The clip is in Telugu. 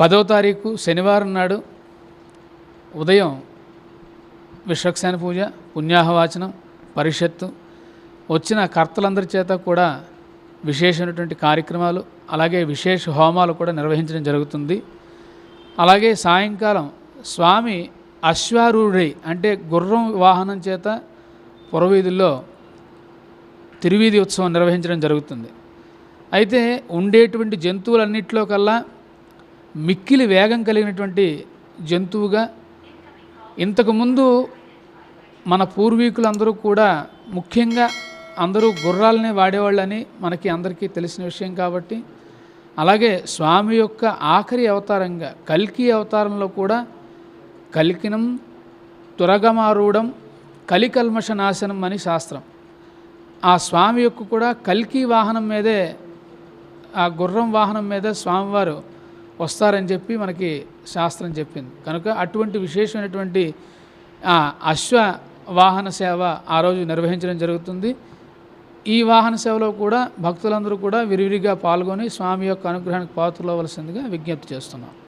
పదో తారీఖు శనివారం నాడు ఉదయం విశ్వక్సేన పూజ పుణ్యాహవాచనం పరిషత్తు వచ్చిన కర్తలందరి చేత కూడా విశేషమైనటువంటి కార్యక్రమాలు అలాగే విశేష హోమాలు కూడా నిర్వహించడం జరుగుతుంది. అలాగే సాయంకాలం స్వామి అశ్వారూఢై అంటే గుర్రం వాహనం చేత పురవీధుల్లో తిరువీధి ఉత్సవం నిర్వహించడం జరుగుతుంది. అయితే ఉండేటువంటి జంతువులన్నింటిలో కల్లా మిక్కిలి వేగం కలిగినటువంటి జంతువుగా ఇంతకుముందు మన పూర్వీకులందరూ కూడా ముఖ్యంగా అందరూ గుర్రాలనే వాడేవాళ్ళని మనకి అందరికీ తెలిసిన విషయం కాబట్టి అలాగే స్వామి యొక్క ఆఖరి అవతారంగా కల్కి అవతారంలో కూడా కలికినం తురగమారూఢం కలికల్మష నాశనం అని శాస్త్రం. ఆ స్వామి యొక్క కూడా కల్కి వాహనం మీదే ఆ గుర్రం వాహనం మీదే స్వామివారు వస్తారని చెప్పి మనకి శాస్త్రం చెప్పింది. కనుక అటువంటి విశేషమైనటువంటి అశ్వ వాహన సేవ ఆ రోజు నిర్వహించడం జరుగుతుంది. ఈ వాహన సేవలో కూడా భక్తులందరూ కూడా విరివిరిగా పాల్గొని స్వామి యొక్క అనుగ్రహానికి పాత్రలవలసిందిగా విజ్ఞప్తి చేస్తున్నాం.